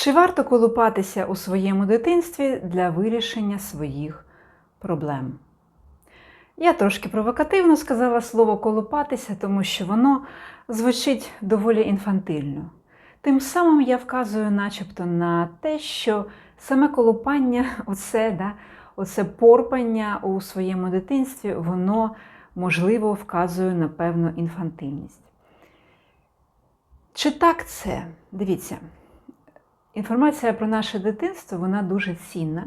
Чи варто колупатися у своєму дитинстві для вирішення своїх проблем? Я трошки провокативно сказала слово колупатися, тому що воно звучить доволі інфантильно. Тим самим я вказую начебто на те, що саме колупання, оце, да, оце порпання у своєму дитинстві, воно можливо вказує на певну інфантильність. Чи так це? Дивіться, інформація про наше дитинство вона дуже цінна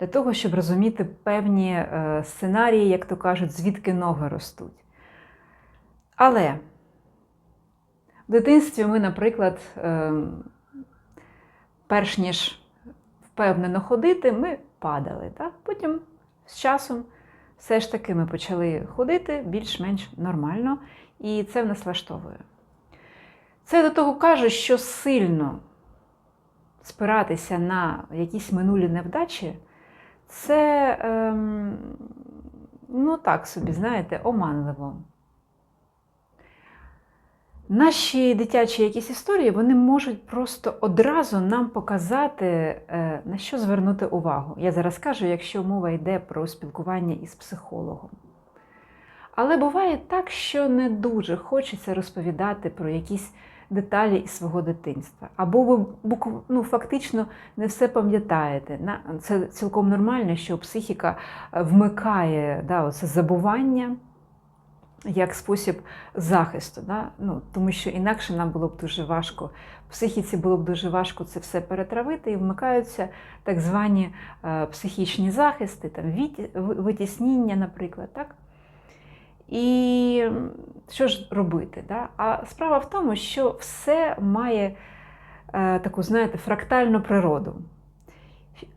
для того, щоб розуміти певні е, сценарії, як то кажуть, звідки ноги ростуть. Але в дитинстві ми, наприклад, е, перш ніж впевнено ходити, ми падали. Так? Потім з часом все ж таки ми почали ходити більш-менш нормально, і це в нас влаштовує. Це до того каже, що сильно спиратися на якісь минулі невдачі, це, ем, ну так собі, знаєте, оманливо. Наші дитячі якісь історії вони можуть просто одразу нам показати, е, на що звернути увагу. Я зараз кажу, якщо мова йде про спілкування із психологом. Але буває так, що не дуже хочеться розповідати про якісь деталі із свого дитинства. Або ви ну, фактично не все пам'ятаєте. Це цілком нормально, що психіка вмикає да, оце забування як спосіб захисту. Да? Ну, Тому що інакше нам було б дуже важко, психіці було б дуже важко це все перетравити, і вмикаються так звані психічні захисти, там, витісніння, наприклад. так? І що ж робити? Да? А справа в тому, що все має е, таку, знаєте, фрактальну природу.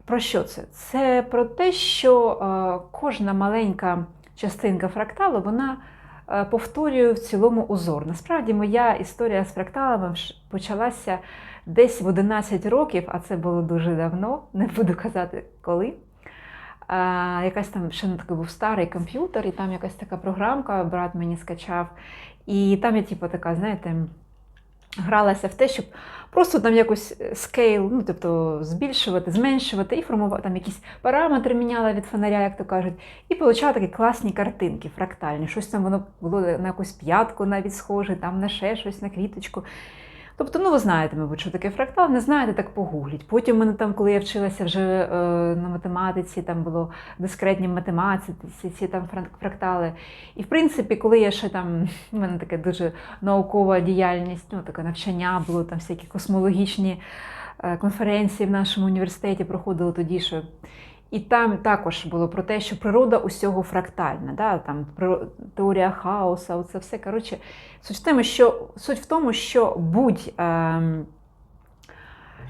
Про що це? Це про те, що е, кожна маленька частинка фракталу вона е, повторює в цілому узор. Насправді, моя історія з фракталами почалася десь в 11 років, а це було дуже давно, не буду казати коли якась там ще не такий був старий комп'ютер, і там якась така програмка, брат мені скачав. І там я, типу, така, знаєте, гралася в те, щоб просто там якось скейл, ну, тобто збільшувати, зменшувати і формувати там якісь параметри міняла від фонаря, як то кажуть, і получала такі класні картинки, фрактальні. Щось там воно було на якусь п'ятку навіть схоже, там на ще щось, на квіточку. Тобто, ну ви знаєте, мабуть, що таке фрактал, не знаєте, так погугліть. Потім мене там, коли я вчилася вже е, на математиці, там було дискретні математиці, ці там фрактали. І в принципі, коли я ще там, у мене така дуже наукова діяльність, ну таке навчання було, там всякі космологічні е, конференції в нашому університеті проходили тоді, що і там також було про те, що природа усього фрактальна, да? там теорія хаоса, це все. Коротше, суть в тому, що суть в тому, що будь е,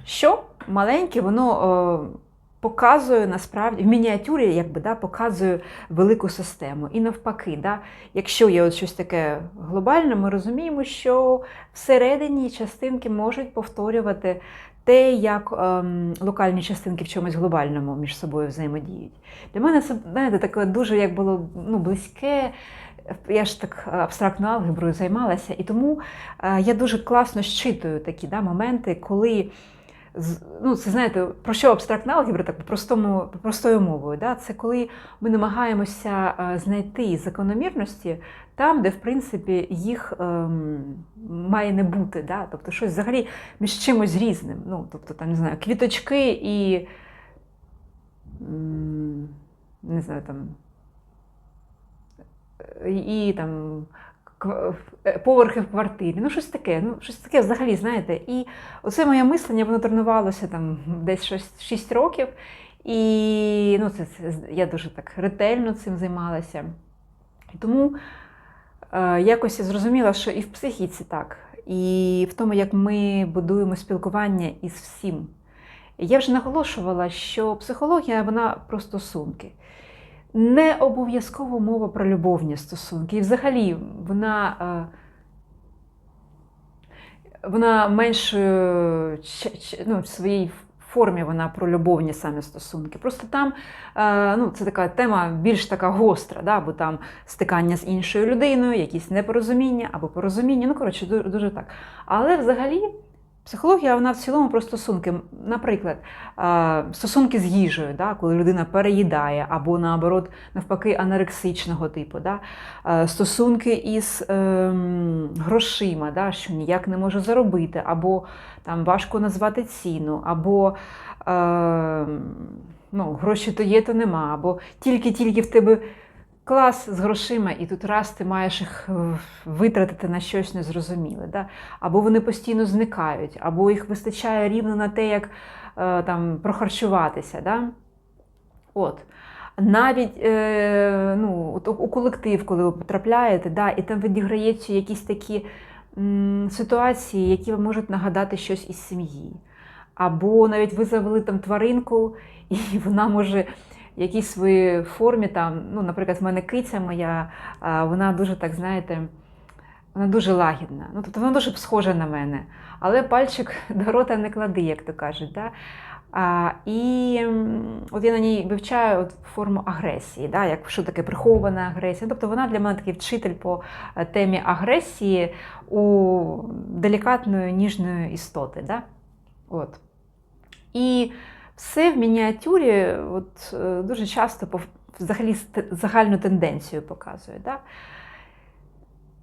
що маленьке, воно е, показує насправді в мініатюрі, якби да, показує велику систему. І навпаки, да, якщо є от щось таке глобальне, ми розуміємо, що всередині частинки можуть повторювати те, як ем, локальні частинки в чомусь глобальному між собою взаємодіють. Для мене це знаєте, таке дуже як було ну, близьке. Я ж так абстрактно алгеброю займалася, і тому е, я дуже класно щитую такі да, моменти, коли ну, це знаєте, про що абстрактна алгебра, так по-простому, простою мовою. Да? Це коли ми намагаємося е, знайти закономірності там, де в принципі їх ем, має не бути. Да? Тобто щось взагалі між чимось різним. Ну, тобто, там, не знаю, квіточки і не знаю, там, і там Е, поверхи в квартирі. Ну, щось таке, ну, щось таке взагалі, знаєте. І оце моє мислення, воно тренувалося там десь 6, 6 років. І ну, це, це, я дуже так ретельно цим займалася. Тому е, якось я зрозуміла, що і в психіці так, і в тому, як ми будуємо спілкування із всім. Я вже наголошувала, що психологія вона про стосунки. Не обов'язково мова про любовні стосунки. І взагалі вона е, вона менш ну, в своїй формі вона про любовні самі стосунки. Просто там е, ну, це така тема більш така гостра, да? бо там стикання з іншою людиною, якісь непорозуміння або порозуміння. Ну, коротше, дуже так. Але взагалі Психологія вона в цілому про стосунки. Наприклад, стосунки з їжею, да, коли людина переїдає, або наоборот, навпаки, анорексичного типу. Да, стосунки із ем, грошима, да, що ніяк не може заробити, або там важко назвати ціну, або е, ну, гроші то є, то нема, або тільки-тільки в тебе клас з грошима, і тут раз ти маєш їх е, витратити на щось незрозуміле. Да? Або вони постійно зникають, або їх вистачає рівно на те, як е, там, прохарчуватися. Да? От. Навіть е, ну, у колектив, коли ви потрапляєте, да, і там відіграються якісь такі м, ситуації, які вам можуть нагадати щось із сім'ї. Або навіть ви завели там тваринку, і вона може якійсь своїй формі, там, ну, наприклад, в мене киця моя, вона дуже так, знаєте, вона дуже лагідна. Ну, тобто вона дуже схожа на мене. Але пальчик до рота не клади, як то кажуть. Да? А, І от я на ній вивчаю от форму агресії, да? як, що таке прихована агресія. Тобто вона для мене такий вчитель по е, темі агресії у делікатної ніжної істоти. Да? От. І все в мініатюрі от, е, дуже часто взагалі загальну тенденцію показує. Да?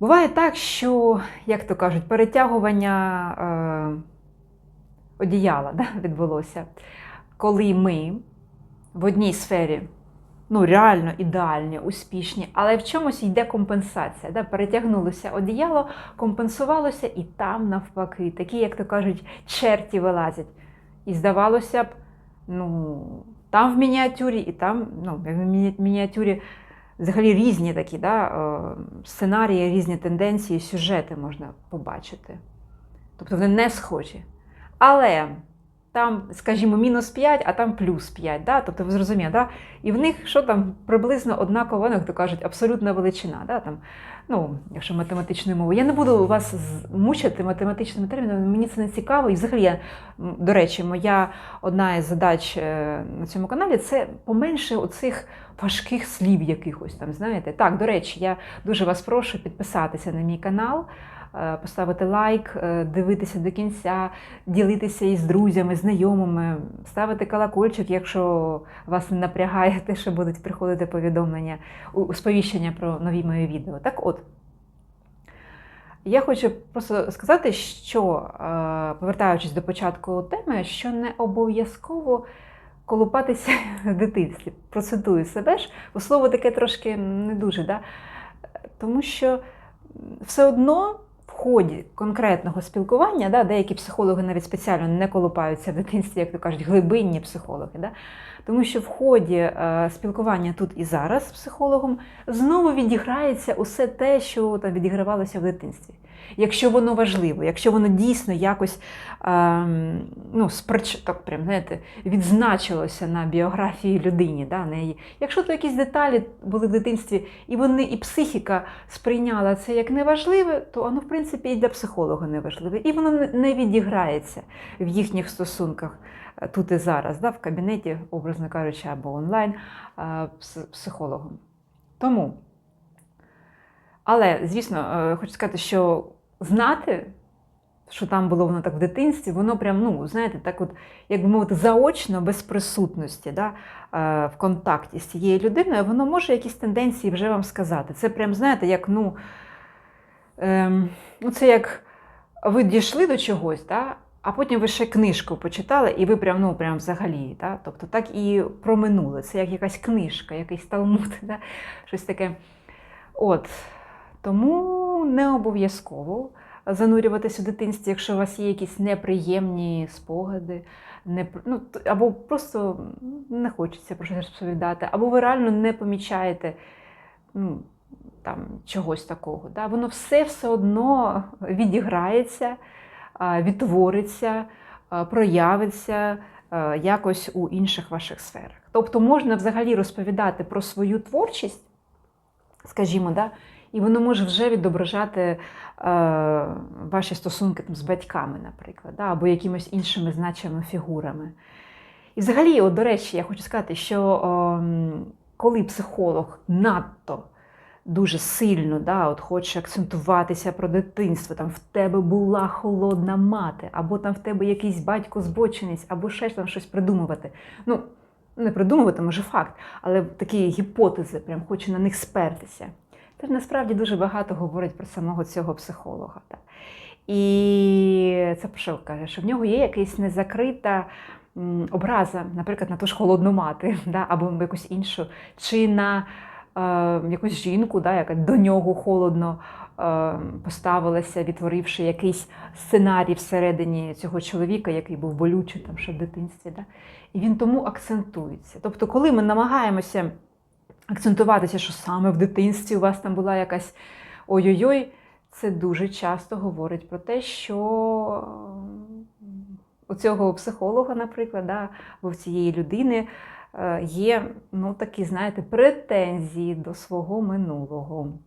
Буває так, що, як то кажуть, перетягування е, одіяла да, відбулося, коли ми в одній сфері ну, реально ідеальні, успішні, але в чомусь йде компенсація. Да? Перетягнулося одіяло, компенсувалося, і там навпаки, такі, як то кажуть, черті вилазять. І здавалося б, ну, там в мініатюрі, і там, ну, в мініатюрі взагалі різні такі да, е, сценарії, різні тенденції, сюжети можна побачити. Тобто вони не схожі. Але там, скажімо, мінус 5, а там плюс 5. Да? Тобто ви зрозумієте, да? і в них що там приблизно однакова, ну, як то кажуть, абсолютна величина. Да? Там, ну, якщо математичною мовою. Я не буду вас мучити математичними термінами, мені це не цікаво. І взагалі, я, до речі, моя одна із задач е, на цьому каналі це поменше оцих важких слів якихось там, знаєте. Так, до речі, я дуже вас прошу підписатися на мій канал, поставити лайк, е, дивитися до кінця, ділитися із друзями, знайомими, ставити колокольчик, якщо вас не напрягає те, що будуть приходити повідомлення, сповіщення про нові мої відео. Так от. Я хочу просто сказати, що, е, повертаючись до початку теми, що не обов'язково колупатися в дитинстві. Процитую себе ж, бо слово таке трошки не дуже, да? тому що все одно ході конкретного спілкування, да, деякі психологи навіть спеціально не колупаються в дитинстві, як то кажуть, глибинні психологи. Да? Тому що в ході е, спілкування тут і зараз з психологом знову відіграється усе те, що там відігравалося в дитинстві. Якщо воно важливо, якщо воно дійсно якось ем, ну, сприч... так, прям, знаєте, відзначилося на біографії людині, да, неї. Якщо то якісь деталі були в дитинстві, і вони, і психіка сприйняла це як неважливе, то воно, в принципі, і для психолога неважливе. І воно не- відіграється в їхніх стосунках тут і зараз, да, в кабінеті, образно кажучи, або онлайн е, психологом. Тому. Але, звісно, е, хочу сказати, що знати, що там було воно так в дитинстві, воно прям, ну, знаєте, так от, як би мовити, заочно, без присутності, да, е, в контакті з цією людиною, воно може якісь тенденції вже вам сказати. Це прям, знаєте, як, ну, ем, ну це як ви дійшли до чогось, да, а потім ви ще книжку почитали, і ви прям, ну, прям взагалі, да, тобто так і проминули. Це як якась книжка, якийсь талмуд, да, щось таке. От. Тому не обов'язково занурюватися у дитинстві, якщо у вас є якісь неприємні спогади, не, ну, або просто не хочеться про щось розповідати, або ви реально не помічаєте ну, там, чогось такого. Да? Воно все все одно відіграється, відтвориться, проявиться якось у інших ваших сферах. Тобто можна взагалі розповідати про свою творчість, скажімо, да, і воно може вже відображати е, ваші стосунки там, з батьками, наприклад, да, або якимись іншими значимими фігурами. І взагалі, от, до речі, я хочу сказати, що ем, коли психолог надто дуже сильно да, от хоче акцентуватися про дитинство, там в тебе була холодна мати, або там в тебе якийсь батько збочинець, або ще там щось придумувати. Ну, не придумувати, може факт, але такі гіпотези, прям хоче на них спертися. Це ж насправді дуже багато говорить про самого цього психолога. Так. І це про що каже, що в нього є якась незакрита образа, наприклад, на ту ж холодну мати, да, або якусь іншу, чи на якусь жінку, да, яка до нього холодно е, поставилася, відтворивши якийсь сценарій всередині цього чоловіка, який був болючий там ще в дитинстві. Да? І він тому акцентується. Тобто, коли ми намагаємося акцентуватися, що саме в дитинстві у вас там була якась ой-ой-ой, це дуже часто говорить про те, що у цього психолога, наприклад, да, або в цієї людини е, є ну, такі, знаєте, претензії до свого минулого.